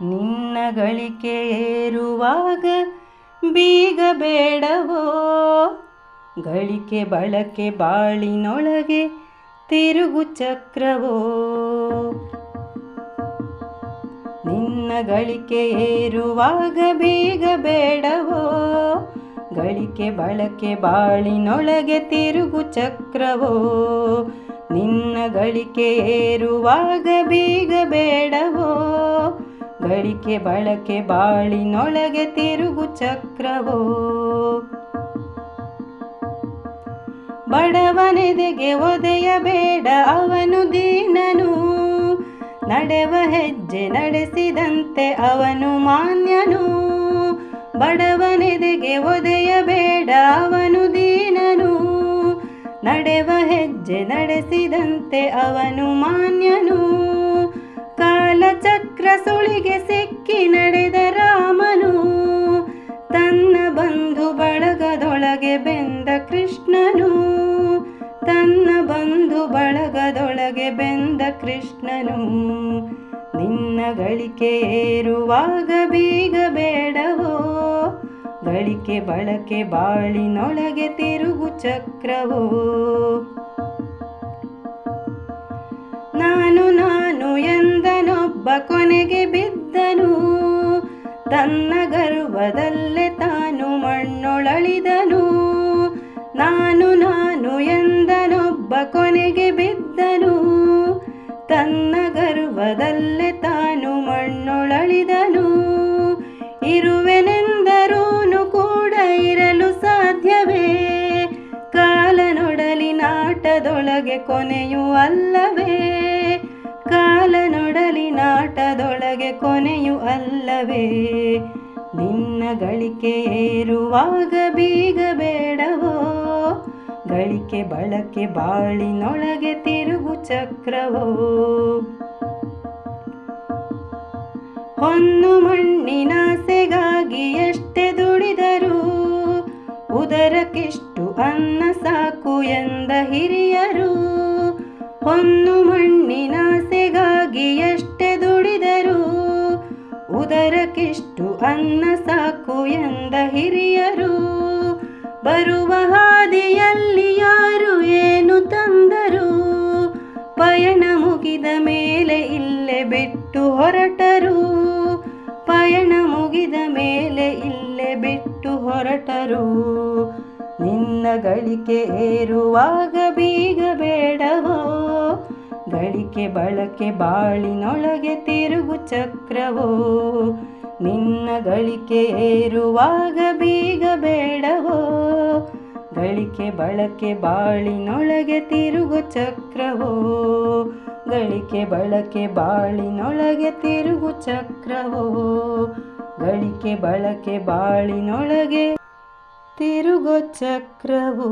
ಗಳಿಕೆ ಏರುವಾಗ ಬೀಗ ಬೇಡವೋ ಗಳಿಕೆ ಬಳಕೆ ಬಾಳಿನೊಳಗೆ ತಿರುಗು ಚಕ್ರವೋ? ನಿನ್ನ ಗಳಿಕೆ ಏರುವಾಗ ಬೀಗ ಬೇಡವೋ ಗಳಿಕೆ ಬಳಕೆ ಬಾಳಿನೊಳಗೆ ತಿರುಗು ಚಕ್ರವೋ? ನಿನ್ನ ಗಳಿಕೆ ಏರುವಾಗ ಬೀಗ ಬೇಡವೋ ಗಳಿಕೆ ಬಳಕೆ ಬಾಳಿನೊಳಗೆ ತಿರುಗು ಚಕ್ರವೋ. ಬಡವನೆದೆಗೆ ಒದೆಯಬೇಡ ಅವನು ದೀನನು. ನಡೆವ ಹೆಜ್ಜೆ ನಡೆಸಿದಂತೆ ಅವನು ಮಾನ್ಯನು. ಬಡವನೆದೆಗೆ ಒದೆಯಬೇಡ ಅವನು ದೀನನು. ನಡೆವ ಹೆಜ್ಜೆ ನಡೆಸಿದಂತೆ ಅವನು ಮಾನ್ಯನು. ಕಾಲಚಕ್ರ ಸುಳಿಗೆ ಕೃಷ್ಣನು, ತನ್ನ ಬಂಧು ಬಳಗದೊಳಗೆ ಬೆಂದ ಕೃಷ್ಣನು. ನಿನ್ನ ಗಳಿಕೆ ಏರುವಾಗ ಬೀಗ ಬೇಡವೋ, ಗಳಿಕೆ ಬಳಕೆ ಬಾಳಿನೊಳಗೆ ತಿರುಗು ಚಕ್ರವೋ. ನಾನು ನಾನು ಎಂದನೊಬ್ಬ ಕೊನೆಗೆ ಬಿದ್ದನು, ತನ್ನ ಗರ್ವದಲ್ಲೇ ಕೊನೆಗೆ ಬಿದ್ದನು. ತನ್ನ ಗರ್ವದಲ್ಲೇ ತಾನು ಮಣ್ಣೊಳಳಿದನು. ಇರುವೆನೆಂದರೂನು ಕೂಡ ಇರಲು ಸಾಧ್ಯವೇ? ಕಾಲನೊಡಲಿ ನಾಟದೊಳಗೆ ಕೊನೆಯೂ ಅಲ್ಲವೇ? ಕಾಲನೊಡಲಿ ನಾಟದೊಳಗೆ ಕೊನೆಯೂ ಅಲ್ಲವೇ? ನಿನ್ನ ಗಳಿಕೆ ಏರುವಾಗ ಬೀಗಬೇಡ. ಗಳಿಕೆ ಬಳಕೆ ಬಾಳಿನೊಳಗೆ ತಿರುಗು ಚಕ್ರವೋ. ಹೊನ್ನು ಮಣ್ಣಿನ ಮಣ್ಣಿನಾಸೆಗಾಗಿ ಎಷ್ಟೇ ದುಡಿದರು ಉದರಕ್ಕೆಷ್ಟು ಅನ್ನ ಸಾಕು ಎಂದ ಹಿರಿಯರು. ಹೊನ್ನು ಮಣ್ಣಿನ ಮಣ್ಣಿನಾಸೆಗಾಗಿ ಎಷ್ಟೇ ದುಡಿದರು ಉದರಕ್ಕೆಷ್ಟು ಅನ್ನ ಸಾಕು ಎಂದ ಹಿರಿಯರು. ಬರುವ ಹಾದಿಯಲ್ಲಿ ಯಾರು ಏನು ತಂದರು? ಪಯಣ ಮುಗಿದ ಮೇಲೆ ಇಲ್ಲೇ ಬಿಟ್ಟು ಹೊರಟರು. ಪಯಣ ಮುಗಿದ ಮೇಲೆ ಇಲ್ಲೇ ಬಿಟ್ಟು ಹೊರಟರು. ನಿನ್ನ ಗಳಿಕೆ ಏರುವಾಗ ಬೀಗ ಬೇಡವೋ ಗಳಿಕೆ ಬಳಕೆ ಬಾಳಿನೊಳಗೆ ತಿರುಗು ಚಕ್ರವೋ? ನಿನ್ನ ಗಳಿಕೆ ಏರುವಾಗ ಬೀಗ ಬೇಡವೋ? ಗಳಿಕೆ ಬಳಕೆ ಬಾಳಿನೊಳಗೆ ತಿರುಗು ಚಕ್ರವೋ? ಗಳಿಕೆ ಬಳಕೆ ಬಾಳಿನೊಳಗೆ ತಿರುಗು ಚಕ್ರವೋ? ಗಳಿಕೆ ಬಳಕೆ ಬಾಳಿನೊಳಗೆ ತಿರುಗು ಚಕ್ರವೋ?